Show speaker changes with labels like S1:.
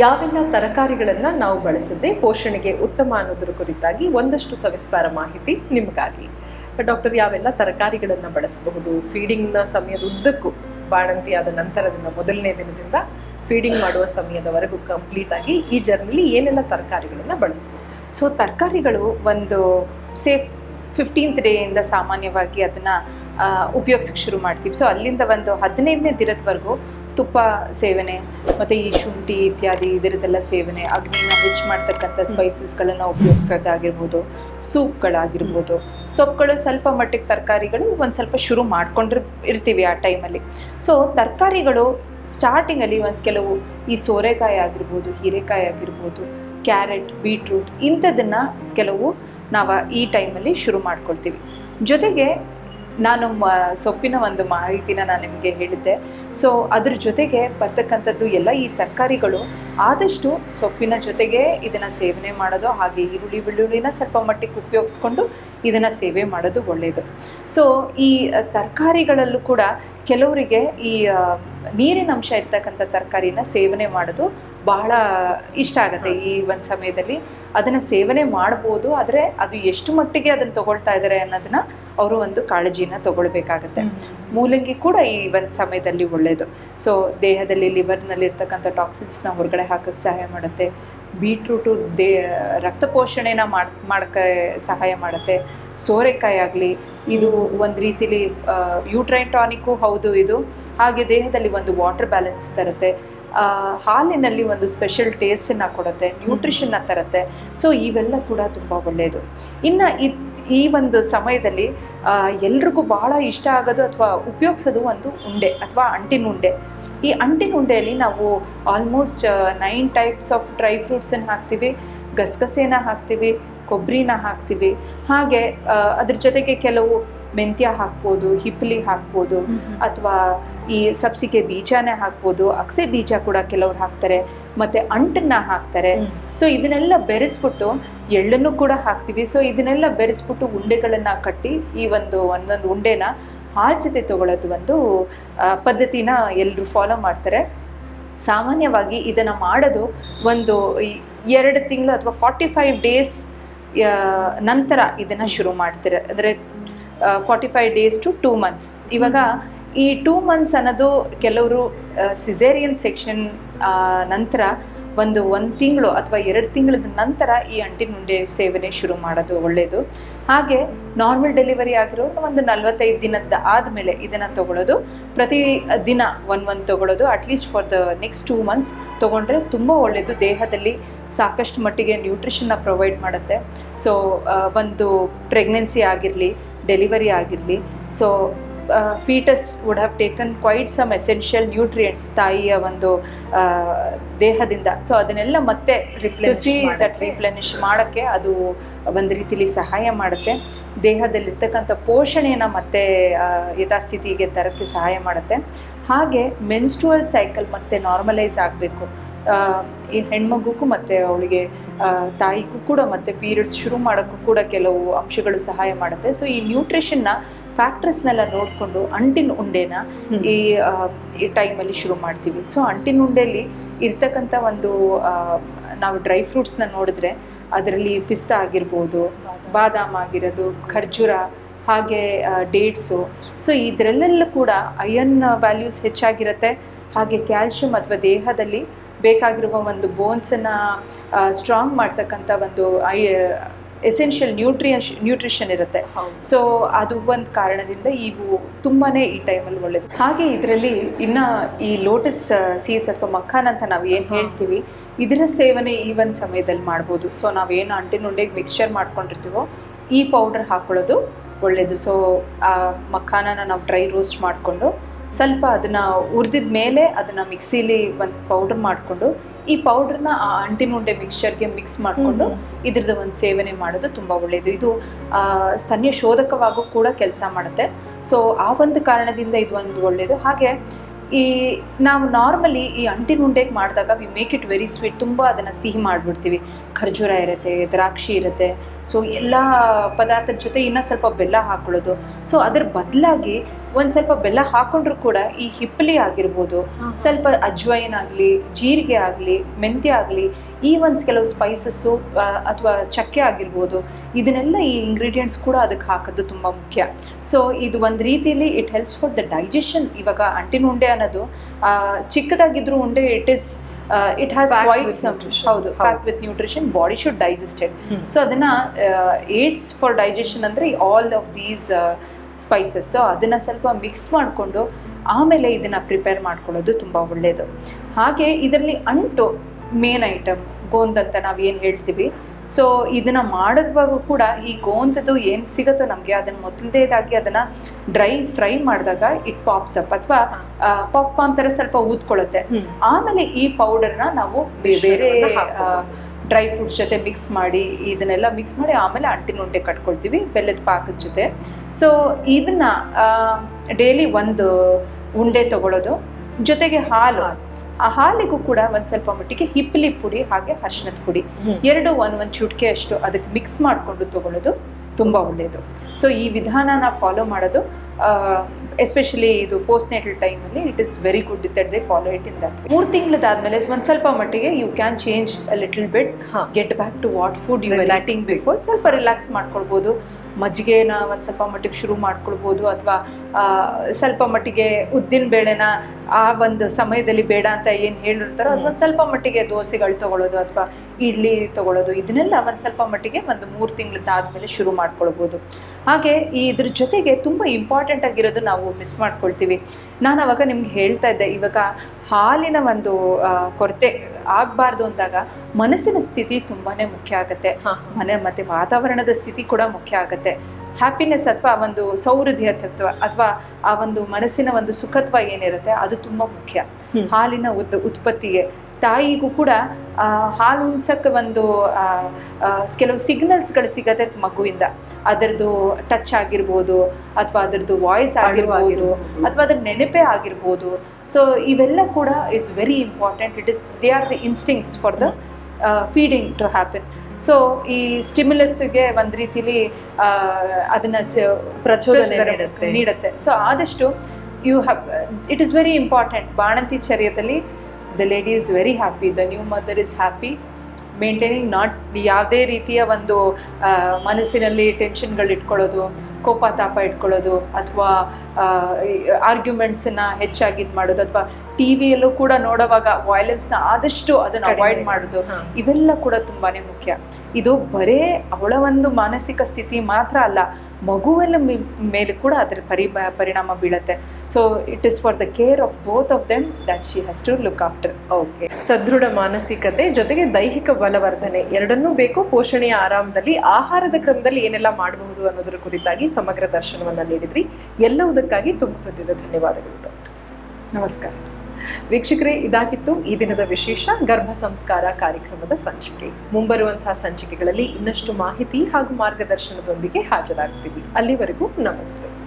S1: ಯಾವೆಲ್ಲ ತರಕಾರಿಗಳನ್ನ ನಾವು ಬಳಸದೆ ಪೋಷಣೆಗೆ ಉತ್ತಮ ಅನ್ನೋದ್ರ ಕುರಿತಾಗಿ ಒಂದಷ್ಟು ಸವಿಸ್ತಾರ ಮಾಹಿತಿ ನಿಮಗಾಗಿ ಡಾಕ್ಟರ್ ಯಾವೆಲ್ಲ ತರಕಾರಿಗಳನ್ನ ಬಳಸಬಹುದು? ಫೀಡಿಂಗ್ನ ಸಮಯದ ಉದ್ದಕ್ಕೂ ಬಾಣಂತಿಯಾದ ನಂತರದಿಂದ ಮೊದಲನೇ ದಿನದಿಂದ ಫೀಡಿಂಗ್ ಮಾಡುವ ಸಮಯದವರೆಗೂ ಕಂಪ್ಲೀಟ್ ಆಗಿ ಈ ಜರ್ನಿಲಿ ಏನೆಲ್ಲ ತರಕಾರಿಗಳನ್ನು ಬಳಸಬಹುದು?
S2: ಸೊ ತರಕಾರಿಗಳು ಒಂದು ಸೇಫ್ ಫಿಫ್ಟೀನ್ತ್ ಡೇಯಿಂದ ಸಾಮಾನ್ಯವಾಗಿ ಅದನ್ನು ಉಪಯೋಗಿಸಕ್ಕೆ ಶುರು ಮಾಡ್ತೀವಿ. ಸೊ ಅಲ್ಲಿಂದ ಒಂದು ಹದಿನೈದನೇ ದಿನದವರೆಗೂ ತುಪ್ಪ ಸೇವನೆ ಮತ್ತು ಈ ಶುಂಠಿ ಇತ್ಯಾದಿ ಇದರದ್ದೆಲ್ಲ ಸೇವನೆ ಅಗ್ನಿನ ಹೆಚ್ಚು ಮಾಡ್ತಕ್ಕಂಥ ಸ್ಪೈಸಸ್ಗಳನ್ನು ಉಪಯೋಗಿಸೋದಾಗಿರ್ಬೋದು ಸೂಪ್ಗಳಾಗಿರ್ಬೋದು. ಸೊಪ್ಪುಗಳು ಸ್ವಲ್ಪ ಮಟ್ಟಿಗೆ ತರಕಾರಿಗಳು ಒಂದು ಸ್ವಲ್ಪ ಶುರು ಮಾಡ್ಕೊಂಡಿರ್ ಇರ್ತೀವಿ ಆ ಟೈಮಲ್ಲಿ ಸೊ ತರಕಾರಿಗಳು ಸ್ಟಾರ್ಟಿಂಗಲ್ಲಿ ಒಂದು ಕೆಲವು ಈ ಸೋರೆಕಾಯಿ ಆಗಿರ್ಬೋದು ಹೀರೆಕಾಯಿ ಆಗಿರ್ಬೋದು ಕ್ಯಾರೆಟ್ ಬೀಟ್ರೂಟ್ ಇಂಥದನ್ನು ಕೆಲವು ನಾವು ಈ ಟೈಮಲ್ಲಿ ಶುರು ಮಾಡ್ಕೊಳ್ತೀವಿ. ಜೊತೆಗೆ ನಾನು ಮ ಸೊಪ್ಪಿನ ಒಂದು ಮಾಹಿತಿನ ನಾನು ನಿಮಗೆ ಹೇಳಿದ್ದೆ. ಸೊ ಅದ್ರ ಜೊತೆಗೆ ಬರ್ತಕ್ಕಂಥದ್ದು ಎಲ್ಲ ಈ ತರಕಾರಿಗಳು, ಆದಷ್ಟು ಸೊಪ್ಪಿನ ಜೊತೆಗೆ ಇದನ್ನು ಸೇವನೆ ಮಾಡೋದು, ಹಾಗೆ ಈರುಳ್ಳಿ ಬೆಳ್ಳುಳ್ಳಿನ ಸ್ವಲ್ಪ ಮಟ್ಟಿಗೆ ಉಪಯೋಗಿಸ್ಕೊಂಡು ಇದನ್ನು ಸೇವೆ ಮಾಡೋದು ಒಳ್ಳೆಯದು ಸೊ ಈ ತರಕಾರಿಗಳಲ್ಲೂ ಕೂಡ ಕೆಲವರಿಗೆ ಈ ನೀರಿನ ಅಂಶ ಇರ್ತಕ್ಕಂಥ ತರಕಾರಿನ ಸೇವನೆ ಮಾಡೋದು ಬಹಳ ಇಷ್ಟ ಆಗುತ್ತೆ ಈ ಒಂದು ಸಮಯದಲ್ಲಿ. ಅದನ್ನು ಸೇವನೆ ಮಾಡ್ಬೋದು, ಆದರೆ ಅದು ಎಷ್ಟು ಮಟ್ಟಿಗೆ ಅದನ್ನು ತಗೊಳ್ತಾ ಇದ್ದಾರೆ ಅನ್ನೋದನ್ನ ಅವರು ಒಂದು ಕಾಳಜಿನ ತಗೊಳ್ಬೇಕಾಗತ್ತೆ. ಮೂಲಂಗಿ ಕೂಡ ಈ ಒಂದು ಸಮಯದಲ್ಲಿ ಒಳ್ಳೆಯದು ಸೊ ದೇಹದಲ್ಲಿ ಲಿವರ್ನಲ್ಲಿ ಇರ್ತಕ್ಕಂಥ ಟಾಕ್ಸಿನ್ಸ್ನ ಹೊರಗಡೆ ಹಾಕಕ್ಕೆ ಸಹಾಯ ಮಾಡುತ್ತೆ. ಬೀಟ್ರೂಟು ದೇ ರಕ್ತ ಪೋಷಣೆನ ಮಾಡ್ ಮಾಡೋಕ್ಕೆ ಸಹಾಯ ಮಾಡುತ್ತೆ. ಸೋರೆಕಾಯಿ ಆಗಲಿ ಇದು ಒಂದು ರೀತಿಲಿ ಯೂಟ್ರೈನ್ ಟಾನಿಕ್ಕು ಹೌದು ಇದು. ಹಾಗೆ ದೇಹದಲ್ಲಿ ಒಂದು ವಾಟರ್ ಬ್ಯಾಲೆನ್ಸ್ ತರುತ್ತೆ. ಹಾಲಿನಲ್ಲಿ ಒಂದು ಸ್ಪೆಷಲ್ ಟೇಸ್ಟನ್ನು ಕೊಡುತ್ತೆ ನ್ಯೂಟ್ರಿಷನ್ನ ತರುತ್ತೆ. ಸೊ ಇವೆಲ್ಲ ಕೂಡ ತುಂಬ ಒಳ್ಳೆಯದು ಇನ್ನು ಇದ್ ಈ ಒಂದು ಸಮಯದಲ್ಲಿ ಎಲ್ರಿಗೂ ಭಾಳ ಇಷ್ಟ ಆಗೋದು ಅಥವಾ ಉಪಯೋಗಿಸೋದು ಒಂದು ಉಂಡೆ ಅಥವಾ ಅಂಟಿನ ಉಂಡೆ. ಈ ಅಂಟಿನ ಉಂಡೆಯಲ್ಲಿ ನಾವು almost nine types of dry ಫ್ರೂಟ್ಸನ್ನು ಹಾಕ್ತೀವಿ. ಗಸಗಸೆನ ಹಾಕ್ತೀವಿ ಕೊಬ್ಬರಿನ ಹಾಕ್ತೀವಿ. ಹಾಗೆ ಅದ್ರ ಜೊತೆಗೆ ಕೆಲವು ಮೆಂತ್ಯ ಹಾಕ್ಬೋದು ಹಿಪ್ಲಿ ಹಾಕ್ಬೋದು ಅಥವಾ ಈ ಸಬ್ಸಿಗೆ ಬೀಜನೇ ಹಾಕ್ಬೋದು. ಅಕ್ಸೆ ಬೀಜ ಕೂಡ ಕೆಲವ್ರು ಹಾಕ್ತಾರೆ. ಮತ್ತೆ ಅಂಟನ್ನ ಹಾಕ್ತಾರೆ. ಸೊ ಇದನ್ನೆಲ್ಲ ಬೆರೆಸ್ಬಿಟ್ಟು ಎಳ್ಳನ್ನು ಕೂಡ ಹಾಕ್ತೀವಿ. ಸೊ ಇದನ್ನೆಲ್ಲ ಬೆರೆಸ್ಬಿಟ್ಟು ಉಂಡೆಗಳನ್ನ ಕಟ್ಟಿ ಈ ಒಂದು ಒಂದೊಂದು ಉಂಡೆನ ಹಾಲ್ ಜೊತೆ ತಗೊಳ್ಳೋದು ಒಂದು ಪದ್ಧತಿನ ಎಲ್ಲರೂ ಫಾಲೋ ಮಾಡ್ತಾರೆ. ಸಾಮಾನ್ಯವಾಗಿ ಇದನ್ನು ಮಾಡೋದು ಒಂದು ಎರಡು ತಿಂಗಳು ಅಥವಾ ಫಾರ್ಟಿ ಫೈವ್ ಡೇಸ್ ನಂತರ ಇದನ್ನು ಶುರು ಮಾಡ್ತಾರೆ. ಅಂದರೆ forty five days to two months ಇವಾಗ ಈ ಟೂ ಮಂತ್ಸ್ ಅನ್ನೋದು ಕೆಲವರು ಸಿಸೇರಿಯನ್ ಸೆಕ್ಷನ್ ನಂತರ ಒಂದು ಒಂದು ತಿಂಗಳು ಅಥವಾ ಎರಡು ತಿಂಗಳ ನಂತರ ಈ ಅಂಟಿನುಂಡೆ ಸೇವನೆ ಶುರು ಮಾಡೋದು ಒಳ್ಳೆಯದು ಹಾಗೆ ನಾರ್ಮಲ್ ಡೆಲಿವರಿ ಆಗಿರೋ ಒಂದು ನಲವತ್ತೈದು ದಿನದ ಆದಮೇಲೆ ಇದನ್ನು ತೊಗೊಳ್ಳೋದು ಪ್ರತಿ ದಿನ ಒನ್ ಒನ್ ತೊಗೊಳ್ಳೋದು at least for the next two months ತೊಗೊಂಡ್ರೆ ತುಂಬ ಒಳ್ಳೆಯದು ದೇಹದಲ್ಲಿ ಸಾಕಷ್ಟು ಮಟ್ಟಿಗೆ ನ್ಯೂಟ್ರಿಷನ್ನ ಪ್ರೊವೈಡ್ ಮಾಡುತ್ತೆ. ಸೊ ಒಂದು ಪ್ರೆಗ್ನೆನ್ಸಿ ಆಗಿರಲಿ ಡೆಲಿವರಿ ಆಗಿರಲಿ. So foetus would have taken quite some essential nutrients ತಾಯಿಯ ಒಂದು ದೇಹದಿಂದ. ಸೊ ಅದನ್ನೆಲ್ಲ ಮತ್ತೆ
S1: Replenish
S2: ದಟ್. ರಿಪ್ಲೆನಿಶ್ ಮಾಡೋಕ್ಕೆ. ಅದು ಒಂದು ರೀತಿಲಿ ಸಹಾಯ ಮಾಡುತ್ತೆ. ದೇಹದಲ್ಲಿರ್ತಕ್ಕಂಥ ಪೋಷಣೆಯನ್ನು ಮತ್ತೆ ಯಥಾಸ್ಥಿತಿಗೆ ತರಕ್ಕೆ ಸಹಾಯ ಮಾಡುತ್ತೆ. ಹಾಗೆ ಮೆನ್ಸ್ಟ್ರುವಲ್ ಸೈಕಲ್ ಮತ್ತೆ ನಾರ್ಮಲೈಸ್ ಆಗಬೇಕು. ಈ ಹೆಣ್ಮಗುಗೂ ಮತ್ತು ಅವಳಿಗೆ ತಾಯಿಗೂ ಕೂಡ ಮತ್ತು ಪೀರಿಯಡ್ಸ್ ಶುರು ಮಾಡೋಕ್ಕೂ ಕೂಡ ಕೆಲವು ಅಂಶಗಳು ಸಹಾಯ ಮಾಡುತ್ತೆ. ಸೊ ಈ ನ್ಯೂಟ್ರಿಷನ್ನ ಫ್ಯಾಕ್ಟರ್ಸ್ನೆಲ್ಲ ನೋಡಿಕೊಂಡು ಅಂಟಿನ ಉಂಡೆನ ಈ ಈ ಟೈಮಲ್ಲಿ ಶುರು ಮಾಡ್ತೀವಿ. ಸೊ ಅಂಟಿನ ಉಂಡೆಯಲ್ಲಿ ಇರ್ತಕ್ಕಂಥ ಒಂದು ನಾವು ಡ್ರೈ ಫ್ರೂಟ್ಸ್ನ ನೋಡಿದ್ರೆ ಅದರಲ್ಲಿ ಪಿಸ್ತಾ ಆಗಿರ್ಬೋದು ಬಾದಾಮ್ ಆಗಿರೋದು ಖರ್ಜೂರ ಹಾಗೆ ಡೇಟ್ಸು ಸೊ ಇದರಲ್ಲೆಲ್ಲ ಕೂಡ ಅಯನ್ ವ್ಯಾಲ್ಯೂಸ್ ಹೆಚ್ಚಾಗಿರುತ್ತೆ. ಹಾಗೆ ಕ್ಯಾಲ್ಶಿಯಂ ಅಥವಾ ದೇಹದಲ್ಲಿ ಬೇಕಾಗಿರುವ ಒಂದು ಬೋನ್ಸನ್ನು ಸ್ಟ್ರಾಂಗ್ ಮಾಡ್ತಕ್ಕಂಥ ಒಂದು ಐ ಎಸೆನ್ಷಿಯಲ್ ನ್ಯೂಟ್ರಿಯನ್ ನ್ಯೂಟ್ರಿಷನ್ ಇರುತ್ತೆ. ಸೊ ಅದು ಒಂದು ಕಾರಣದಿಂದ ಇವು ತುಂಬಾ ಈ ಟೈಮಲ್ಲಿ ಒಳ್ಳೇದು. ಹಾಗೆ ಇದರಲ್ಲಿ ಇನ್ನು ಈ ಲೋಟಸ್ ಸೀಡ್ಸ್ ಅಥವಾ ಮಖಾನ್ ಅಂತ ನಾವು ಏನು ಹೇಳ್ತೀವಿ ಇದರ ಸೇವನೆ ಈ ಒಂದು ಸಮಯದಲ್ಲಿ ಮಾಡ್ಬೋದು. ಸೊ ನಾವೇನು ಅಂಟಿನ ಉಂಡೆಗೆ ಮಿಕ್ಸ್ಚರ್ ಮಾಡ್ಕೊಂಡಿರ್ತೀವೋ ಈ ಪೌಡರ್ ಹಾಕೊಳ್ಳೋದು ಒಳ್ಳೆಯದು ಸೊ ಆ ಮಖಾನನ ನಾವು ಡ್ರೈ ರೋಸ್ಟ್ ಮಾಡಿಕೊಂಡು ಸ್ವಲ್ಪ ಅದನ್ನು ಹುರಿದಿದ ಮೇಲೆ ಅದನ್ನು ಮಿಕ್ಸಿಲಿ ಒಂದು ಪೌಡರ್ ಮಾಡಿಕೊಂಡು ಈ ಪೌಡರ್ನ ಆ ಅಂಟಿನ ಉಂಡೆ ಮಿಕ್ಸ್ಚರ್ಗೆ ಮಿಕ್ಸ್ ಮಾಡಿಕೊಂಡು ಇದ್ರದ್ದು ಒಂದು ಸೇವನೆ ಮಾಡೋದು ತುಂಬ ಒಳ್ಳೆಯದು ಇದು ಸ್ತನ್ಯ ಶೋಧಕವಾಗೂ ಕೂಡ ಕೆಲಸ ಮಾಡುತ್ತೆ. ಸೊ ಆ ಒಂದು ಕಾರಣದಿಂದ ಇದು ಒಂದು ಒಳ್ಳೆಯದು ಹಾಗೆ ಈ ನಾವು ನಾರ್ಮಲಿ ಈ ಅಂಟಿನ ಉಂಡೆಗೆ ಮಾಡಿದಾಗ we make it very sweet ತುಂಬ ಅದನ್ನು ಸಿಹಿ ಮಾಡಿಬಿಡ್ತೀವಿ. ಖರ್ಜೂರ ಇರುತ್ತೆ ದ್ರಾಕ್ಷಿ ಇರುತ್ತೆ. ಸೊ ಎಲ್ಲ ಪದಾರ್ಥದ ಜೊತೆ ಇನ್ನೂ ಸ್ವಲ್ಪ ಬೆಲ್ಲ ಹಾಕೊಳ್ಳೋದು. ಸೊ ಅದ್ರ ಬದಲಾಗಿ ಒಂದ್ ಸ್ವಲ್ಪ ಬೆಲ್ಲ ಹಾಕೊಂಡ್ರು ಕೂಡ ಈ ಹಿಪ್ಪಲಿ ಆಗಿರ್ಬೋದು. ಸ್ವಲ್ಪ ಅಜ್ವೈನ್ ಆಗಲಿ ಜೀರಿಗೆ ಆಗಲಿ ಮೆಂತ್ಯ ಆಗಲಿ ಈ ಒಂದು ಕೆಲವು ಸ್ಪೈಸಸ್ಸು ಅಥವಾ ಚಕ್ಕೆ ಆಗಿರ್ಬೋದು. ಇದನ್ನೆಲ್ಲ ಈ ಇಂಗ್ರೀಡಿಯೆಂಟ್ಸ್ ಕೂಡ ಅದಕ್ಕೆ ಹಾಕೋದು ತುಂಬ ಮುಖ್ಯ. ಸೊ ಇದು ಒಂದು ರೀತಿಯಲ್ಲಿ it helps for the digestion ಇವಾಗ ಅಂಟಿನ ಉಂಡೆ ಅನ್ನೋದು ಚಿಕ್ಕದಾಗಿದ್ರು ಉಂಡೆ it is it has
S1: nutrition.
S2: ಹೌದು
S1: ಹೌದು.
S2: Pack with nutrition body should digested so ಅದನ್ನ ಏಡ್ಸ್ ಫಾರ್ ಡೈಜೆಷನ್ ಅಂದರೆ all of these spices so ಅದನ್ನು ಸ್ವಲ್ಪ ಮಿಕ್ಸ್ ಮಾಡಿಕೊಂಡು ಆಮೇಲೆ ಇದನ್ನು ಪ್ರಿಪೇರ್ ಮಾಡ್ಕೊಳ್ಳೋದು ತುಂಬ ಒಳ್ಳೆಯದು ಹಾಗೆ ಇದರಲ್ಲಿ ಅಂಟು ಮೇನ್ ಐಟಮ್ ಗೋಂದ್ ಅಂತ ನಾವು ಏನು ಹೇಳ್ತೀವಿ. ಸೊ ಇದನ್ನು ಮಾಡಿದ್ವಾಗ ಕೂಡ ಈ ಗೋಂದದ್ದು ಏನು ಸಿಗುತ್ತೋ ನಮಗೆ ಅದನ್ನು ಮೊದಲನೇದಾಗಿ ಅದನ್ನು ಡ್ರೈ ಫ್ರೈ ಮಾಡಿದಾಗ ಇಟ್ ಪಾಪ್ಸ್ ಅಪ್ ಅಥವಾ ಪಾಪ್ಕಾರ್ನ್ ಥರ ಸ್ವಲ್ಪ ಊದ್ಕೊಳ್ಳುತ್ತೆ. ಆಮೇಲೆ ಈ ಪೌಡರ್ನ ನಾವು ಬೇರೆ. ಡ್ರೈ ಫ್ರೂಟ್ಸ್ ಜೊತೆ ಮಿಕ್ಸ್ ಮಾಡಿ ಇದನ್ನೆಲ್ಲ ಮಿಕ್ಸ್ ಮಾಡಿ ಆಮೇಲೆ ಅಂಟಿನ ಉಂಡೆ ಕಟ್ಕೊಳ್ತೀವಿ ಬೆಲ್ಲದ ಪಾಕದ ಜೊತೆ. ಸೊ ಇದನ್ನ ಡೈಲಿ ಒಂದು ಉಂಡೆ ತಗೊಳ್ಳೋದು ಜೊತೆಗೆ ಹಾಲು. ಆ ಹಾಲಿಗೂ ಕೂಡ ಒಂದ್ ಸ್ವಲ್ಪ ಮಟ್ಟಿಗೆ ಹಿಪ್ಪಲಿ ಪುಡಿ ಹಾಗೆ ಅರ್ಶನದ ಪುಡಿ. ಎರಡು ಒಂದ್ ಒಂದ್ ಚುಟ್ಕೆ ಅಷ್ಟು ಅದಕ್ಕೆ ಮಿಕ್ಸ್ ಮಾಡಿಕೊಂಡು ತಗೊಳ್ಳೋದು ತುಂಬಾ ಒಳ್ಳೆಯದು ಸೊ ಈ ವಿಧಾನನ ಫಾಲೋ ಮಾಡೋದು ಎಸ್ಪೆಷಲಿ ಇದು ಪೋಸ್ಟ್ ಟೈಮ್ ಟೈಮಲ್ಲಿ it is very good that they follow it in that ಮೂರು ತಿಂಗಳದಾದ್ಮೇಲೆ ಒಂದು ಸ್ವಲ್ಪ ಮಟ್ಟಿಗೆ you can change little bit
S1: ಹಾ.
S2: Get back to what food you lighting before ಸ್ವಲ್ಪ ರಿಲ್ಯಾಕ್ಸ್ ಮಾಡ್ಕೊಳ್ಬೋದು. ಮಜ್ಜಿಗೆನ ಒಂದು ಸ್ವಲ್ಪ ಮಟ್ಟಿಗೆ ಶುರು ಮಾಡ್ಕೊಳ್ಬೋದು ಅಥವಾ ಸ್ವಲ್ಪ ಮಟ್ಟಿಗೆ ಉದ್ದಿನ ಬೇಳೆನ ಆ ಒಂದು ಸಮಯದಲ್ಲಿ ಬೇಡ ಅಂತ ಏನು ಹೇಳಿರ್ತಾರೋ ಅದು ಒಂದು ಸ್ವಲ್ಪ ಮಟ್ಟಿಗೆ ದೋಸೆಗಳು ತಗೊಳ್ಳೋದು ಅಥವಾ ಇಡ್ಲಿ ತಗೊಳ್ಳೋದು ಇದನ್ನೆಲ್ಲ ಒಂದು ಸ್ವಲ್ಪ ಮಟ್ಟಿಗೆ ಒಂದು ಮೂರು ತಿಂಗಳದ್ದಾದ್ಮೇಲೆ ಶುರು ಮಾಡ್ಕೊಳ್ಬೋದು. ಹಾಗೆ ಈ ಇದ್ರ ಜೊತೆಗೆ ತುಂಬ ಇಂಪಾರ್ಟೆಂಟ್ ಆಗಿರೋದು ನಾವು ಮಿಸ್ ಮಾಡ್ಕೊಳ್ತೀವಿ. ನಾನು ಅವಾಗ ನಿಮ್ಗೆ ಹೇಳ್ತಾ ಇದ್ದೆ ಇವಾಗ ಹಾಲಿನ ಒಂದು ಕೊರತೆ ಆಗಬಾರ್ದು ಅಂದಾಗ ಮನಸ್ಸಿನ ಸ್ಥಿತಿ ತುಂಬಾನೇ ಮುಖ್ಯ ಆಗುತ್ತೆ. ಮನೆ ಮತ್ತೆ ವಾತಾವರಣದ ಸ್ಥಿತಿ ಕೂಡ ಮುಖ್ಯ ಆಗುತ್ತೆ. ಹ್ಯಾಪಿನೆಸ್ ಅಥವಾ ಒಂದು ಸೌಹೃದಯ ತತ್ವ ಅಥವಾ ಆ ಒಂದು ಮನಸ್ಸಿನ ಒಂದು ಸುಖತ್ವ ಏನಿರುತ್ತೆ ಅದು ತುಂಬ ಮುಖ್ಯ. ಹಾಲಿನ ಉದ್ ಉತ್ಪತ್ತಿಗೆ. ತಾಯಿಗೂ ಕೂಡ ಹಾಲು ಉಣ್ಸಕ್ಕೆ ಒಂದು ಕೆಲವು ಸಿಗ್ನಲ್ಸ್ಗಳು ಸಿಗತ್ತೆ ಮಗುವಿಂದ. ಅದರದ್ದು ಟಚ್ ಆಗಿರ್ಬೋದು ಅಥವಾ ಅದರದ್ದು ವಾಯ್ಸ್ ಆಗಿರ್ಬೋದು
S1: ಆಗಿರ್ಬೋದು.
S2: ಅಥವಾ ಅದ್ರ ನೆನಪೇ ಆಗಿರ್ಬೋದು. ಸೊ ಇವೆಲ್ಲ ಕೂಡ is very important it is they are the instincts for the feeding to happen so ಈ ಸ್ಟಿಮ್ಯುಲಸ್ಗೆ ಒಂದು ರೀತಿಲಿ ಅದನ್ನ
S1: ಪ್ರಚೋದನೆ ನೀಡುತ್ತೆ.
S2: ಸೊ ಆದಷ್ಟು you have it is very important ಬಾಣಂತಿ ಚರ್ಯದಲ್ಲಿ the lady is very happy the new mother is happy maintaining not ಯಾವುದೇ ರೀತಿಯ ಒಂದು ಮನಸ್ಸಿನಲ್ಲಿ ಟೆನ್ಷನ್ಗಳು ಇಟ್ಕೊಳ್ಳೋದು ಕೋಪ ತಾಪ ಇಟ್ಕೊಳ್ಳೋದು ಅಥವಾ ಆರ್ಗ್ಯುಮೆಂಟ್ಸನ್ನ ಹೆಚ್ಚಾಗಿ ಇದು ಮಾಡೋದು ಅಥವಾ ಟಿ ವಿಯಲ್ಲೂ ಕೂಡ ನೋಡುವಾಗ ನ ಆದಷ್ಟು ಅದನ್ನ ಅವಾಯ್ಡ್ ಮಾಡೋದು. ಇವೆಲ್ಲ ಕೂಡ ತುಂಬಾನೇ ಮುಖ್ಯ. ಇದು ಬರೇ ಅವಳ ಒಂದು ಮಾನಸಿಕ ಸ್ಥಿತಿ ಮಾತ್ರ ಅಲ್ಲ ಮಗುವಿನ ಮೇ- ಮೇಲೆ ಕೂಡ ಅದರ ಪರಿ ಪರಿಣಾಮ ಬೀಳುತ್ತೆ. So it is for the care of both of them that she has to look after
S1: okay ಸದೃಢ ಮಾನಸಿಕತೆ ಜೊತೆಗೆ ದೈಹಿಕ ಬಲವರ್ಧನೆ ಎರಡನ್ನೂ ಬೇಕು. ಪೋಷಣೆಯ ಆರಾಮದಲ್ಲಿ ಆಹಾರದ ಕ್ರಮದಲ್ಲಿ ಏನೆಲ್ಲ ಮಾಡಬಹುದು ಅನ್ನೋದರ ಕುರಿತಾಗಿ ಸಮಗ್ರ ದರ್ಶನವನ್ನು ನೀಡಿದ್ರಿ. ಎಲ್ಲವುದಕ್ಕಾಗಿ ತುಂಬ ಹೃದಯದ ಧನ್ಯವಾದಗಳು ಡಾಕ್ಟರ್.
S2: ನಮಸ್ಕಾರ.
S1: ವೀಕ್ಷಕರೇ, ಇದಾಗಿತ್ತು ಈ ದಿನದ ವಿಶೇಷ ಗರ್ಭ ಸಂಸ್ಕಾರ ಕಾರ್ಯಕ್ರಮದ ಸಂಚಿಕೆ. ಮುಂಬರುವಂತಹ ಸಂಚಿಕೆಗಳಲ್ಲಿ ಇನ್ನಷ್ಟು ಮಾಹಿತಿ ಹಾಗೂ ಮಾರ್ಗದರ್ಶನದೊಂದಿಗೆ ಹಾಜರಾಗ್ತೀವಿ. ಅಲ್ಲಿವರೆಗೂ ನಮಸ್ತೆ.